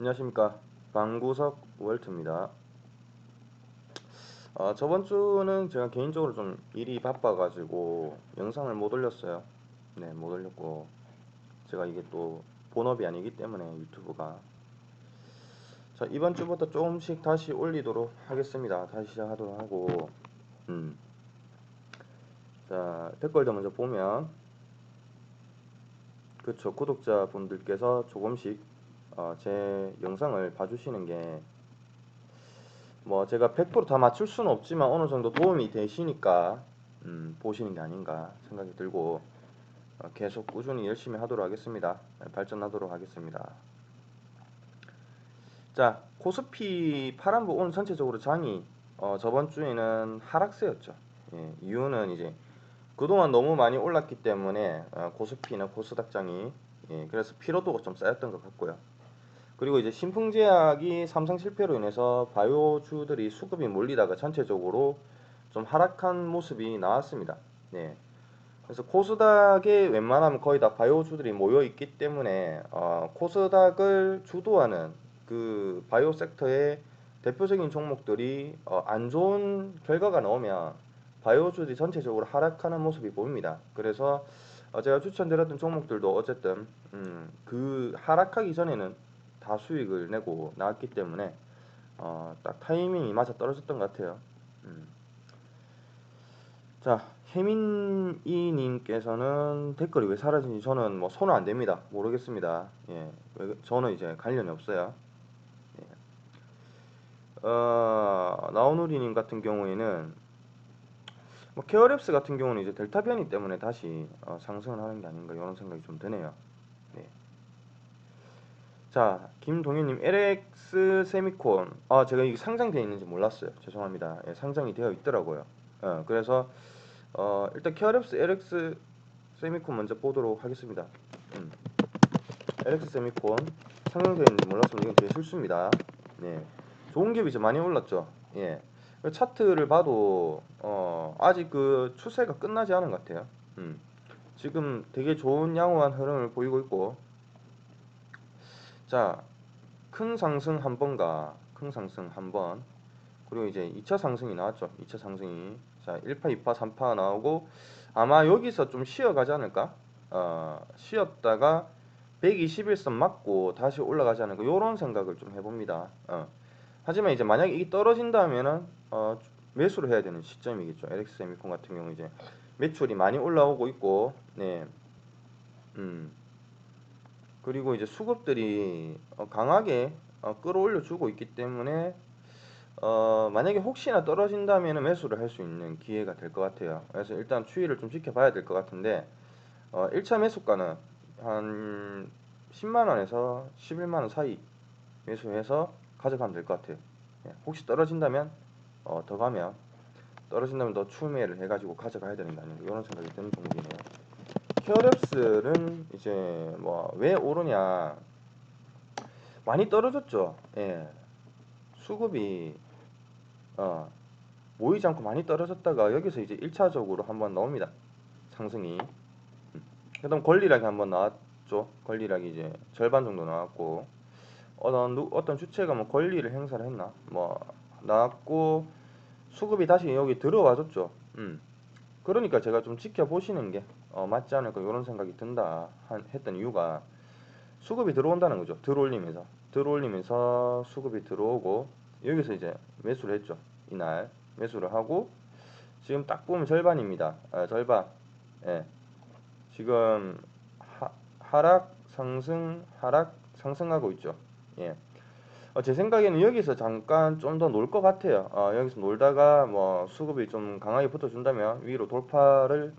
안녕하십니까. 방구석 월트입니다. 어, 저번 주는 제가 개인적으로 좀 일이 바빠가지고 영상을 못 올렸어요. 네못 올렸고 제가 이게 또 본업이 아니기 때문에 유튜브가. 자 이번 주부터 조금씩 다시 올리도록 하겠습니다. 다시 시작하도록 하고. 음. 자 댓글도 먼저 보면 그쵸 구독자분들께서 조금씩 어, 제 영상을 봐주시는 게 뭐 제가 100%다 맞출 수는 없지만 어느 정도 도움이 되시니까 음, 보시는 게 아닌가 생각이 들고 어, 계속 꾸준히 열심히 하도록 하겠습니다. 네, 발전하도록 하겠습니다. 자 코스피 파란부 오늘 전체적으로 장이 어, 저번 주에는 하락세였죠. 예, 이유는 이제 그동안 너무 많이 올랐기 때문에 어, 코스피나 코스닥 장이 예, 그래서 피로도가 좀 쌓였던 것 같고요. 그리고 이제 신풍제약이 삼성 실패로 인해서 바이오주들이 수급이 몰리다가 전체적으로 좀 하락한 모습이 나왔습니다. 네. 그래서 코스닥에 웬만하면 거의 다 바이오주들이 모여 있기 때문에 어, 코스닥을 주도하는 그 바이오 섹터의 대표적인 종목들이 어, 안 좋은 결과가 나오면 바이오주들이 전체적으로 하락하는 모습이 보입니다. 그래서 어, 제가 추천드렸던 종목들도 어쨌든 음, 그 하락하기 전에는 다 수익을 내고 나왔기 때문에 어, 딱 타이밍이 맞아 떨어졌던 것 같아요. 음. 자, 혜민이님께서는 댓글이 왜 사라진지 저는 뭐 손은 안 됩니다. 모르겠습니다. 예, 저는 이제 관련이 없어요. 예. 어, 나오누리님 같은 경우에는 뭐 케어랩스 같은 경우는 이제 델타 변이 때문에 다시 어, 상승을 하는 게 아닌가 이런 생각이 좀 드네요. 자, 김동현님, LX 세미콘. 아, 제가 이게 상장되어 있는지 몰랐어요. 죄송합니다. 예, 상장이 되어 있더라고요. 어, 그래서, 어, 일단 케어랩스 LX 세미콘 먼저 보도록 하겠습니다. 음. LX 세미콘. 상장되어 있는지 몰랐으면 이건 제 실수입니다. 네. 좋은 게 이제 많이 올랐죠. 예. 그 차트를 봐도, 어, 아직 그 추세가 끝나지 않은 것 같아요. 음. 지금 되게 좋은 양호한 흐름을 보이고 있고, 자, 큰 상승 한 번과 큰 상승 한 번. 그리고 이제 2차 상승이 나왔죠. 2차 상승이. 자, 1파, 2파, 3파 나오고 아마 여기서 좀 쉬어 가지 않을까? 어, 쉬었다가 121선 맞고 다시 올라가지 않을까? 요런 생각을 좀 해 봅니다. 어. 하지만 이제 만약에 이게 떨어진다면은 어, 매수를 해야 되는 시점이겠죠. LX 세미콘 같은 경우 이제 매출이 많이 올라오고 있고, 네. 음. 그리고 이제 수급들이 어, 강하게 어, 끌어올려 주고 있기 때문에 어, 만약에 혹시나 떨어진다면 매수를 할 수 있는 기회가 될 것 같아요. 그래서 일단 추이를 좀 지켜봐야 될 것 같은데 어, 1차 매수가는 한 10만원에서 11만원 사이 매수해서 가져가면 될 것 같아요. 예, 혹시 떨어진다면 어, 더 가면 떨어진다면 더 추매를 해가지고 가져가야 된다는 이런 생각이 드는 종목이네요. 케어랩스는 이제 뭐 왜 오르냐 많이 떨어졌죠. 예. 수급이 어, 모이지 않고 많이 떨어졌다가 여기서 이제 1차적으로 한번 나옵니다. 상승이. 음. 그다음 권리락이 한번 나왔죠. 권리락이 이제 절반 정도 나왔고 어떤 어떤 주체가 뭐 권리를 행사를 했나 뭐 나왔고 수급이 다시 여기 들어와줬죠. 음. 그러니까 제가 좀 지켜보시는 게 어, 맞지 않을까 이런 생각이 든다 한, 했던 이유가 수급이 들어온다는 거죠. 들어올리면서 들어올리면서 수급이 들어오고 여기서 이제 매수를 했죠. 이날 매수를 하고 지금 딱 보면 절반입니다. 아, 절반. 예. 지금 하, 하락 상승 하락 상승하고 있죠. 예. 어, 제 생각에는 여기서 잠깐 좀 더 놀 것 같아요. 어, 여기서 놀다가 뭐 수급이 좀 강하게 붙어준다면 위로 돌파를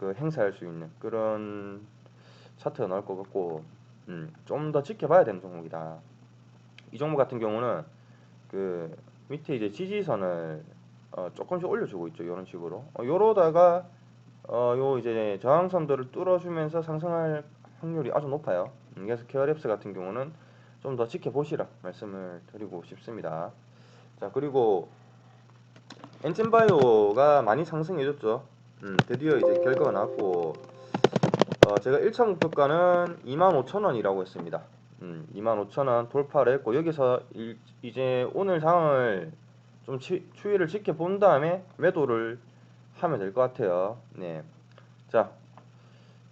그 행사할 수 있는 그런 차트가 나올 것 같고 음, 좀 더 지켜봐야 되는 종목이다. 이 종목 같은 경우는 그 밑에 이제 지지선을 어, 조금씩 올려주고 있죠. 이런 식으로. 어, 요러다가 어, 요 이제 저항선들을 뚫어주면서 상승할 확률이 아주 높아요. 음, 그래서 케어랩스 같은 경우는 좀 더 지켜보시라 말씀을 드리고 싶습니다. 자 그리고 엔진바이오가 많이 상승해줬죠. 음, 드디어 이제 결과가 나왔고 어, 제가 1차 목표가는 25,000원이라고 했습니다. 음, 25,000원 돌파를 했고 여기서 일- 이제 오늘 상황을 좀 치- 추이를 지켜본 다음에 매도를 하면 될 것 같아요. 네. 자,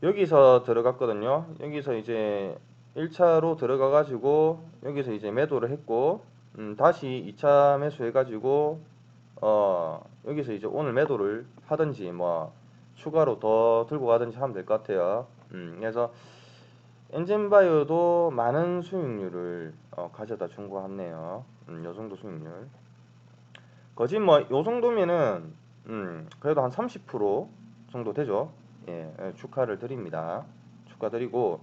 여기서 들어갔거든요. 여기서 이제 1차로 들어가 가지고 여기서 이제 매도를 했고 음, 다시 2차 매수 해 가지고 어, 여기서 이제 오늘 매도를 하든지 뭐 추가로 더 들고 가든지 하면 될 것 같아요. 음, 그래서 엔진바이오도 많은 수익률을 어, 가져다 준 것 같네요. 음, 요 정도 수익률. 거진 뭐요 정도면은 음, 그래도 한 30% 정도 되죠. 예, 예, 축하를 드립니다. 축하드리고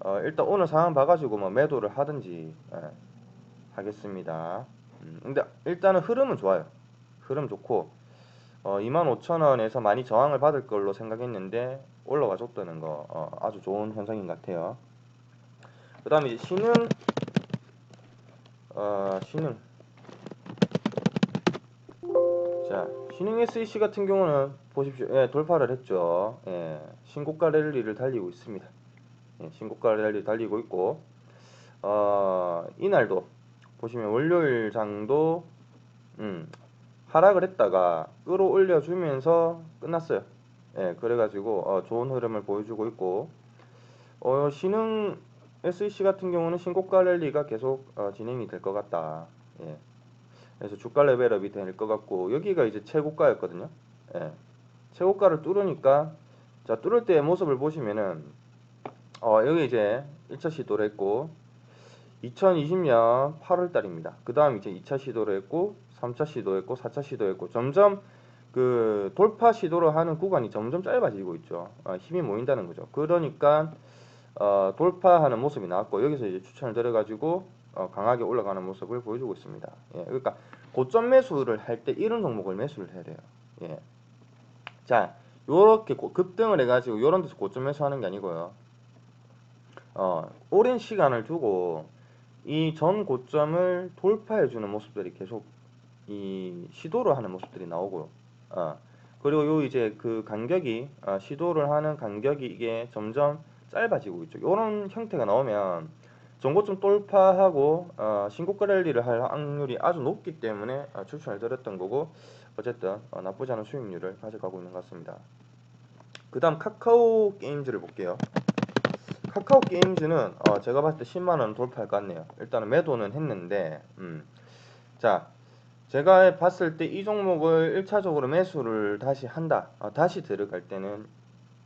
어, 일단 오늘 상황 봐가지고 뭐 매도를 하든지 예, 하겠습니다. 음, 근데 일단은 흐름은 좋아요. 흐름 좋고 어, 25,000원에서 많이 저항을 받을 걸로 생각했는데 올라가 줬다는 거 어, 아주 좋은 현상인 것 같아요. 그 다음에 신흥 어, 신흥 자 신흥 SEC 같은 경우는 보십시오. 예, 돌파를 했죠. 예, 신고가 랠리를 달리고 있습니다. 예, 신고가 랠리 달리고 있고 어, 이날도 보시면 월요일 장도 음, 하락을 했다가 끌어올려 주면서 끝났어요. 예, 그래가지고 어, 좋은 흐름을 보여주고 있고 어, 신흥 SEC 같은 경우는 신고가 랠리가 계속 어, 진행이 될 것 같다. 예. 그래서 주가 레벨업이 될 것 같고 여기가 이제 최고가였거든요. 예. 최고가를 뚫으니까 자 뚫을 때의 모습을 보시면은 어, 여기 이제 1차 시도를 했고 2020년 8월 달입니다. 그 다음 이제 2차 시도를 했고 3차 시도했고 4차 시도했고 점점 그 돌파 시도를 하는 구간이 점점 짧아지고 있죠. 어, 힘이 모인다는 거죠. 그러니까 어, 돌파하는 모습이 나왔고 여기서 이제 추천을 들어가지고 어, 강하게 올라가는 모습을 보여주고 있습니다. 예, 그러니까 고점 매수를 할 때 이런 종목을 매수를 해야 돼요. 예. 자, 요렇게 고- 급등을 해가지고 요런 데서 고점 매수하는 게 아니고요. 어, 오랜 시간을 두고 이 전 고점을 돌파해주는 모습들이 계속 이 시도를 하는 모습들이 나오고요. 어, 그리고 요 이제 그 간격이 어, 시도를 하는 간격이 이게 점점 짧아지고 있죠. 이런 형태가 나오면 전고점 돌파하고 어, 신고가 랠리를 할 확률이 아주 높기 때문에 어, 추천을 드렸던 거고 어쨌든 어, 나쁘지 않은 수익률을 가져가고 있는 것 같습니다. 그 다음 카카오 게임즈를 볼게요. 카카오 게임즈는 어, 제가 봤을 때 10만원 돌파할 것 같네요. 일단은 매도는 했는데 음. 자 제가 봤을 때 이 종목을 1차적으로 매수를 다시 한다. 어, 다시 들어갈 때는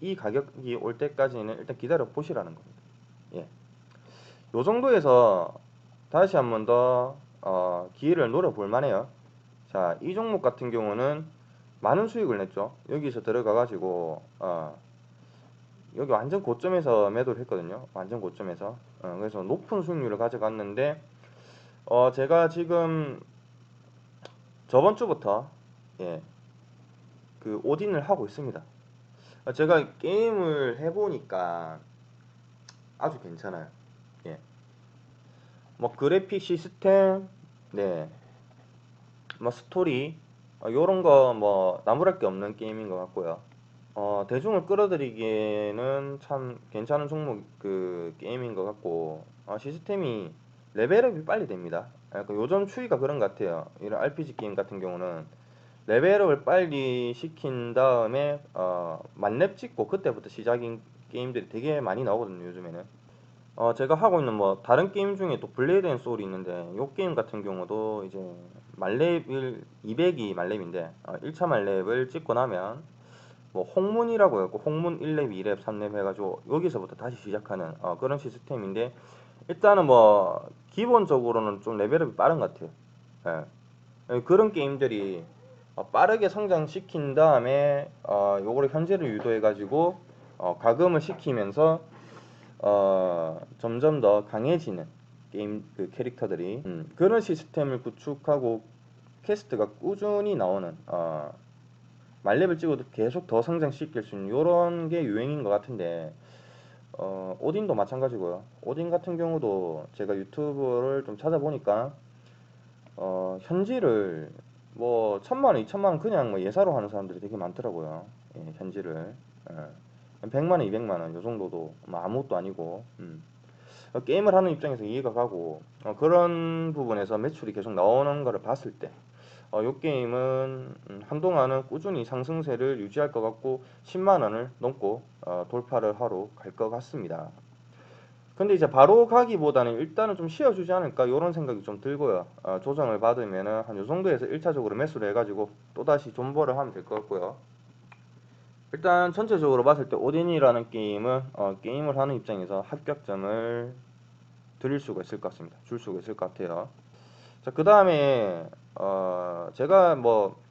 이 가격이 올 때까지는 일단 기다려 보시라는 겁니다. 예. 요 정도에서 다시 한 번더 어, 기회를 노려볼 만해요. 자, 이 종목 같은 경우는 많은 수익을 냈죠. 여기서 들어가 가지고 어, 여기 완전 고점에서 매도를 했거든요. 완전 고점에서. 어, 그래서 높은 수익률을 가져갔는데 어, 제가 지금 저번 주부터 예, 그 오딘을 하고 있습니다. 어, 제가 게임을 해보니까 아주 괜찮아요. 예. 뭐 그래픽 시스템, 네, 뭐 스토리 어, 요런 거 뭐 나무랄 게 없는 게임인 것 같고요. 어, 대중을 끌어들이기에는 참 괜찮은 종목 그 게임인 것 같고 어, 시스템이 레벨업이 빨리 됩니다. 약간 요즘 추이가 그런 것 같아요. 이런 RPG 게임 같은 경우는 레벨업을 빨리 시킨 다음에 어, 만렙 찍고 그때부터 시작인 게임들이 되게 많이 나오거든요. 요즘에는. 어, 제가 하고 있는 뭐 다른 게임 중에 또 블레이드 앤 소울이 있는데 요 게임 같은 경우도 이제 만렙을 200이 만렙인데 어, 1차 만렙을 찍고 나면 뭐 홍문이라고 해고 홍문 1렙, 2렙, 3렙 해가지고 여기서부터 다시 시작하는 어, 그런 시스템인데 일단은 뭐 기본적으로는 좀 레벨업이 빠른 것 같아요. 예. 예, 그런 게임들이 어, 빠르게 성장시킨 다음에 어, 요거를 현재를 유도해 가지고 어, 가금을 시키면서 어, 점점 더 강해지는 게임 그 캐릭터들이 음, 그런 시스템을 구축하고 퀘스트가 꾸준히 나오는 어, 말렙을 찍어도 계속 더 성장시킬 수 있는 이런 게 유행인 것 같은데 어, 오딘도 마찬가지고요. 오딘 같은 경우도 제가 유튜브를 좀 찾아보니까 어, 현질을 뭐 천만 원, 이천만 원 그냥 뭐 예사로 하는 사람들이 되게 많더라고요. 예, 현질을 예. 100만 원, 200만 원 요 정도도 뭐 아무것도 아니고 음. 어, 게임을 하는 입장에서 이해가 가고 어, 그런 부분에서 매출이 계속 나오는 거를 봤을 때 어, 요 게임은 음, 한동안은 꾸준히 상승세를 유지할 것 같고 10만 원을 넘고 어, 돌파를 하러 갈 것 같습니다. 근데 이제 바로 가기보다는 일단은 좀 쉬어주지 않을까 이런 생각이 좀 들고요. 어, 조정을 받으면은 한 요 정도에서 1차적으로 매수를 해가지고 또다시 존버를 하면 될 것 같고요. 일단 전체적으로 봤을 때 오딘이라는 게임은 어, 게임을 하는 입장에서 합격점을 드릴 수가 있을 것 같습니다. 줄 수가 있을 것 같아요. 자, 그 다음에 어, 제가 뭐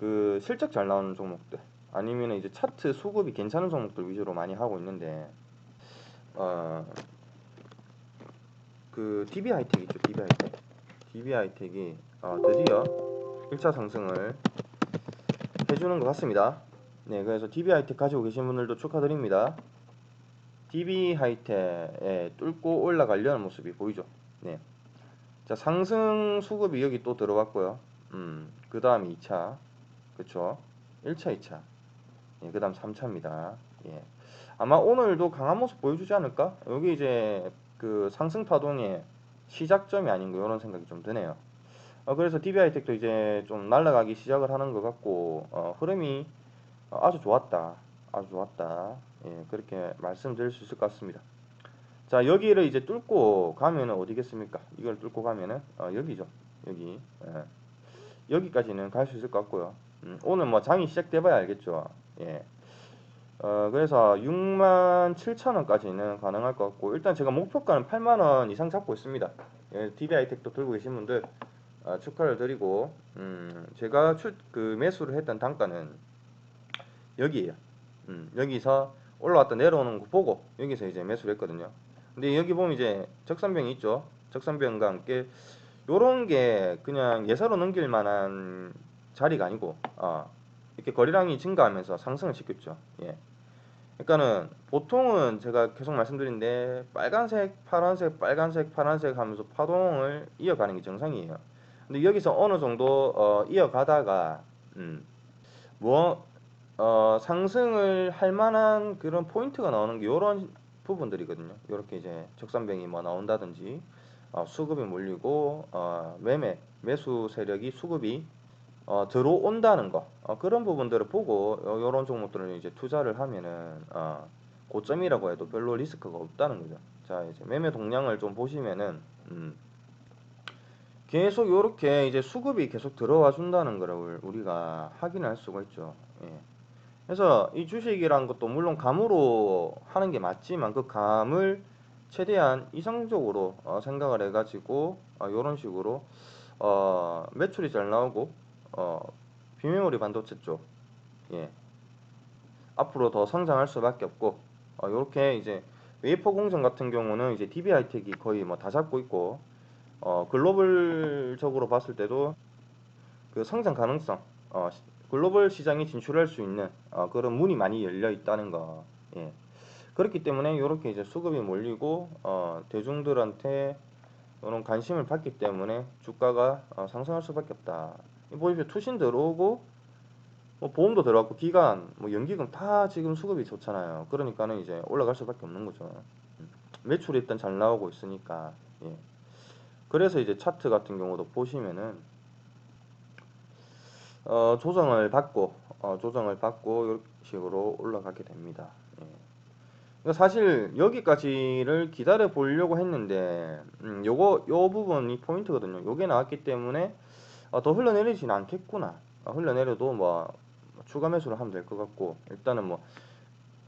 그 실적 잘 나오는 종목들 아니면 이제 차트 수급이 괜찮은 종목들 위주로 많이 하고 있는데 어, 그 DB 하이텍 있죠, DB 하이텍. DB 하이텍이 어, 드디어 1차 상승을 해주는 것 같습니다. 네, 그래서 DB 하이텍 가지고 계신 분들도 축하드립니다. DB 하이텍에 뚫고 올라가려는 모습이 보이죠. 네. 자, 상승 수급이 여기 또 들어왔고요. 음, 그 다음 2차. 그쵸. 1차, 2차. 예, 그 다음 3차입니다. 예. 아마 오늘도 강한 모습 보여주지 않을까? 여기 이제 그 상승 파동의 시작점이 아닌가 이런 생각이 좀 드네요. 어, 그래서 DB하이텍도 이제 좀 날아가기 시작을 하는 것 같고 어, 흐름이 아주 좋았다. 아주 좋았다. 예, 그렇게 말씀드릴 수 있을 것 같습니다. 자 여기를 이제 뚫고 가면은 어디겠습니까? 이걸 뚫고 가면은 어, 여기죠. 여기 예. 여기까지는 갈 수 있을 것 같고요. 음, 오늘 뭐 장이 시작돼봐야 알겠죠. 예. 어, 그래서 6만 7천 원까지는 가능할 것 같고 일단 제가 목표가는 8만 원 이상 잡고 있습니다. 예, DB하이텍도 들고 계신 분들 어, 축하를 드리고 음, 제가 추, 그 매수를 했던 단가는 여기에요. 음, 여기서 올라왔다 내려오는 거 보고 여기서 이제 매수를 했거든요. 근데 여기 보면 이제 적산병이 있죠. 적산병과 함께 요런 게 그냥 예사로 넘길 만한 자리가 아니고 어, 이렇게 거래량이 증가하면서 상승을 시켰죠. 예. 그러니까는 보통은 제가 계속 말씀드린데 빨간색, 파란색, 빨간색, 파란색 하면서 파동을 이어가는 게 정상이에요. 근데 여기서 어느 정도 어, 이어가다가 음, 뭐 어, 상승을 할 만한 그런 포인트가 나오는 게 이런 부분들이거든요. 이렇게 이제 적산병이 뭐 나온다든지 어, 수급이 몰리고 어, 매매 매수 세력이 수급이 어, 들어온다는 거 어, 그런 부분들을 보고 이런 종목들을 이제 투자를 하면은 어, 고점이라고 해도 별로 리스크가 없다는 거죠. 자 이제 매매 동량을 좀 보시면은 음, 계속 이렇게 이제 수급이 계속 들어와 준다는 거를 우리가 확인할 수가 있죠. 예. 그래서 이 주식이란 것도 물론 감으로 하는 게 맞지만 그 감을 최대한 이상적으로 어, 생각을 해가지고 어, 이런 식으로 어, 매출이 잘 나오고 어, 비메모리 반도체 쪽, 예, 앞으로 더 성장할 수밖에 없고, 어, 이렇게 이제 웨이퍼 공정 같은 경우는 이제 DB 하이텍이 거의 뭐 다 잡고 있고, 어, 글로벌적으로 봤을 때도 그 성장 가능성, 어, 글로벌 시장에 진출할 수 있는 어, 그런 문이 많이 열려 있다는 거, 예. 그렇기 때문에 이렇게 이제 수급이 몰리고 어, 대중들한테 이런 관심을 받기 때문에 주가가 어, 상승할 수밖에 없다. 보십시오. 투신 들어오고 뭐 보험도 들어갔고 기간, 뭐 연기금 다 지금 수급이 좋잖아요. 그러니까는 이제 올라갈 수밖에 없는 거죠. 매출이 일단 잘 나오고 있으니까. 예. 그래서 이제 차트 같은 경우도 보시면은 어, 조정을 받고 어, 조정을 받고 이런 식으로 올라가게 됩니다. 예. 그러니까 사실 여기까지를 기다려 보려고 했는데 음, 요거 요 부분이 포인트거든요. 요게 나왔기 때문에 어, 더 흘러내리지는 않겠구나. 어, 흘러내려도 뭐 추가 매수를 하면 될 것 같고 일단은 뭐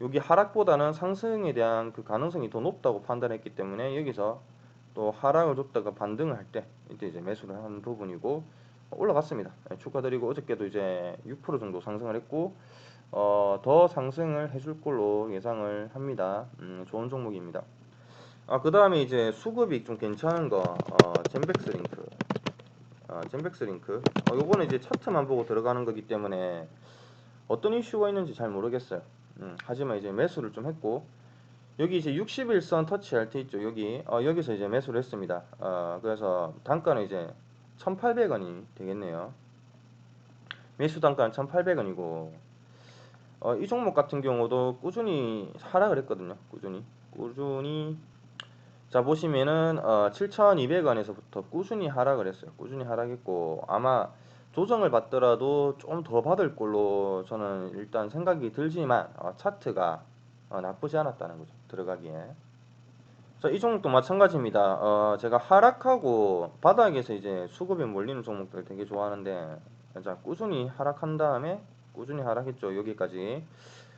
여기 하락보다는 상승에 대한 그 가능성이 더 높다고 판단했기 때문에 여기서 또 하락을 줬다가 반등을 할 때 이때 이제 매수를 하는 부분이고 올라갔습니다. 네, 축하드리고 어저께도 이제 6% 정도 상승을 했고 어, 더 상승을 해줄 걸로 예상을 합니다. 음, 좋은 종목입니다. 아, 그 다음에 이제 수급이 좀 괜찮은 거, 어, 젠백스 링크. 아, 젠백스 링크 어, 요거는 이제 차트만 보고 들어가는 거기 때문에 어떤 이슈가 있는지 잘 모르겠어요 음, 하지만 이제 매수를 좀 했고 여기 이제 61선 터치할 때 있죠 여기 어, 여기서 이제 매수를 했습니다 어, 그래서 단가는 이제 1800원이 되겠네요 매수 단가는 1800원이고 어, 이 종목 같은 경우도 꾸준히 하락을 했거든요 꾸준히 꾸준히 자 보시면은 어, 7,200원에서부터 꾸준히 하락을 했어요. 꾸준히 하락했고 아마 조정을 받더라도 좀 더 받을 걸로 저는 일단 생각이 들지만 어, 차트가 어, 나쁘지 않았다는 거죠. 들어가기에. 자, 이 종목도 마찬가지입니다. 어, 제가 하락하고 바닥에서 이제 수급에 몰리는 종목들 되게 좋아하는데 자, 꾸준히 하락한 다음에 꾸준히 하락했죠. 여기까지.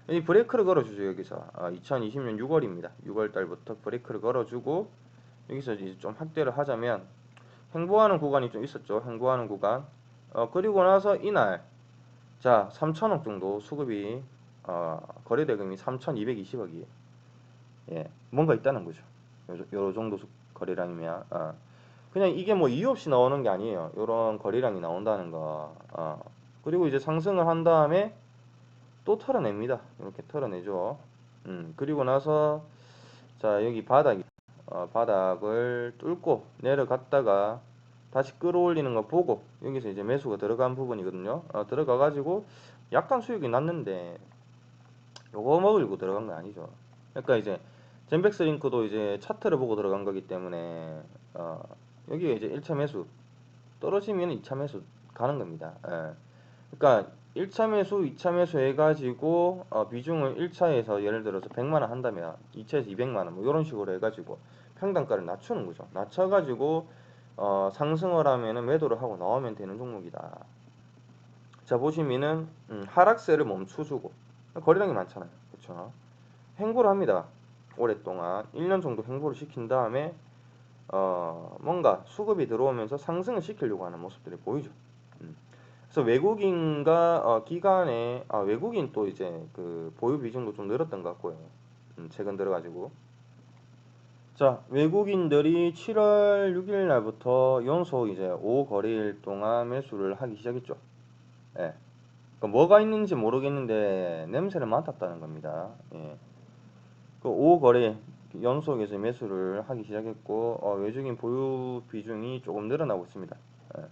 이 브레이크를 걸어주죠. 여기서. 어, 2020년 6월입니다. 6월 달부터 브레이크를 걸어주고 여기서 이제 좀 확대를 하자면 행보하는 구간이 좀 있었죠. 행보하는 구간. 어, 그리고 나서 이날 자 3천억 정도 수급이 어, 거래 대금이 3,220억이에요. 예, 뭔가 있다는 거죠. 요, 요 정도 수- 거래량이면 어. 그냥 이게 뭐 이유 없이 나오는 게 아니에요. 요런 거래량이 나온다는 거. 어. 그리고 이제 상승을 한 다음에 또 털어냅니다. 이렇게 털어내죠. 음, 그리고 나서 자 여기 바닥 어, 바닥을 뚫고 내려갔다가 다시 끌어올리는 거 보고 여기서 이제 매수가 들어간 부분이거든요. 어, 들어가 가지고 약간 수익이 났는데 요거 먹으려고 들어간 건 아니죠. 그러니까 이제 젠백스 링크도 이제 차트를 보고 들어간 거기 때문에 어, 여기가 이제 1차 매수 떨어지면 2차 매수 가는 겁니다. 예. 그러니까 1차 매수, 2차 매수 해가지고 어, 비중을 1차에서 예를 들어서 100만 원 한다면 2차에서 200만 원뭐 이런 식으로 해가지고 평단가를 낮추는 거죠. 낮춰가지고 어, 상승을 하면은 매도를 하고 나오면 되는 종목이다. 자 보시면은 음, 하락세를 멈춰주고 거래량이 많잖아요. 그렇죠? 행보를 합니다. 오랫동안 1년 정도 행보를 시킨 다음에 어, 뭔가 수급이 들어오면서 상승을 시키려고 하는 모습들이 보이죠. 음. 그래서 외국인과 어, 기관의 아, 외국인 또 이제 그 보유 비중도 좀 늘었던 것 같고요. 음, 최근 들어가지고 자 외국인들이 7월 6일 날부터 연속 이제 5거래일 동안 매수를 하기 시작했죠. 예. 그 뭐가 있는지 모르겠는데 냄새를 맡았다는 겁니다. 예. 그 5거래 연속해서 매수를 하기 시작했고 어, 외국인 보유 비중이 조금 늘어나고 있습니다. 예.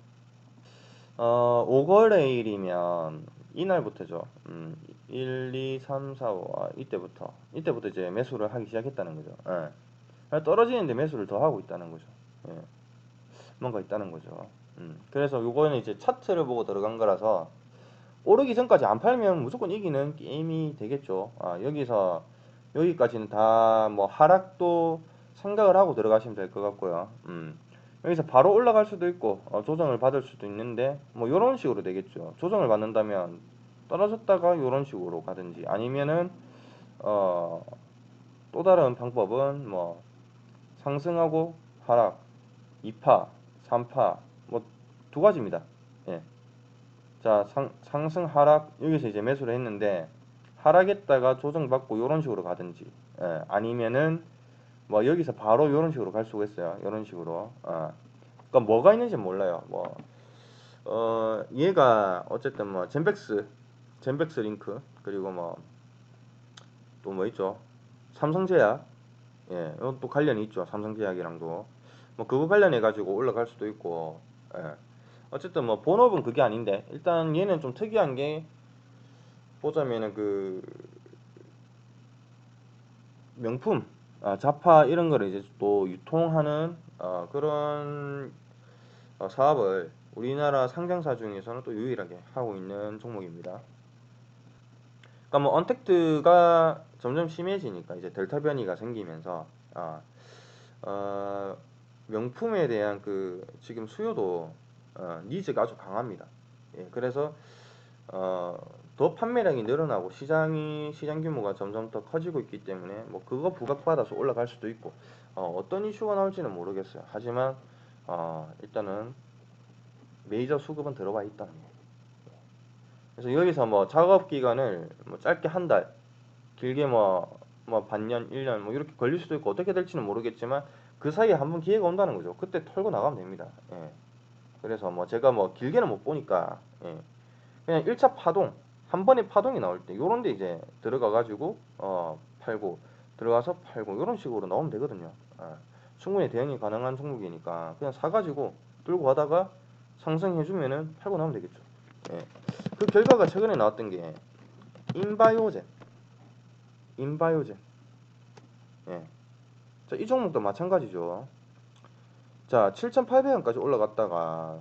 어, 5거래일이면 이날부터죠. 음, 1, 2, 3, 4, 5 아, 이때부터 이때부터 이제 매수를 하기 시작했다는 거죠. 예. 떨어지는데 매수를 더 하고 있다는 거죠. 예. 뭔가 있다는 거죠. 음, 그래서 요거는 이제 차트를 보고 들어간 거라서 오르기 전까지 안 팔면 무조건 이기는 게임이 되겠죠. 아, 여기서 여기까지는 다 뭐 하락도 생각을 하고 들어가시면 될 것 같고요. 음. 여기서 바로 올라갈 수도 있고 어, 조정을 받을 수도 있는데 뭐 이런 식으로 되겠죠. 조정을 받는다면 떨어졌다가 이런 식으로 가든지 아니면은 어, 또 다른 방법은 뭐 상승하고 하락 2파, 3파 뭐 두 가지입니다. 예. 자, 상, 상승 하락 여기서 이제 매수를 했는데 하락했다가 조정받고 이런 식으로 가든지 예, 아니면은 뭐 여기서 바로 이런 식으로 갈 수가 있어요. 이런 식으로. 어. 그러니까 뭐가 있는지 몰라요. 뭐 어, 얘가 어쨌든 뭐 젠백스 젠백스 링크 그리고 뭐 또 뭐 있죠? 삼성제약 예, 이것도 관련이 있죠. 삼성제약이랑도 뭐 그거 관련해 가지고 올라갈 수도 있고 예. 어쨌든 뭐 본업은 그게 아닌데 일단 얘는 좀 특이한 게 보자면은 그 명품 아, 자파 이런 거를 이제 또 유통하는 어, 그런 어, 사업을 우리나라 상장사 중에서는 또 유일하게 하고 있는 종목입니다. 그러니까 뭐 언택트가 점점 심해지니까 이제 델타 변이가 생기면서 아, 어, 명품에 대한 그 지금 수요도 어, 니즈가 아주 강합니다. 예, 그래서 어, 더 판매량이 늘어나고 시장이 시장 규모가 점점 더 커지고 있기 때문에 뭐 그거 부각받아서 올라갈 수도 있고 어, 떤 이슈가 나올지는 모르겠어요. 하지만 어, 일단은 메이저 수급은 들어와 있다는 거. 그래서 여기서 뭐 작업 기간을 뭐 짧게 한 달, 길게 뭐, 뭐 반년, 1년 뭐 이렇게 걸릴 수도 있고 어떻게 될지는 모르겠지만 그 사이에 한번 기회가 온다는 거죠. 그때 털고 나가면 됩니다. 예. 그래서 뭐 제가 뭐 길게는 못 보니까 예. 그냥 1차 파동 한 번에 파동이 나올 때 요런 데 이제 들어가 가지고 어 팔고 들어가서 팔고 요런 식으로 나오면 되거든요. 아, 충분히 대응이 가능한 종목이니까 그냥 사 가지고 들고 가다가 상승해 주면은 팔고 나오면 되겠죠. 예. 그 결과가 최근에 나왔던 게 인바이오젠 인바이오젠 예. 자, 이 종목도 마찬가지죠. 자, 7,800원까지 올라갔다가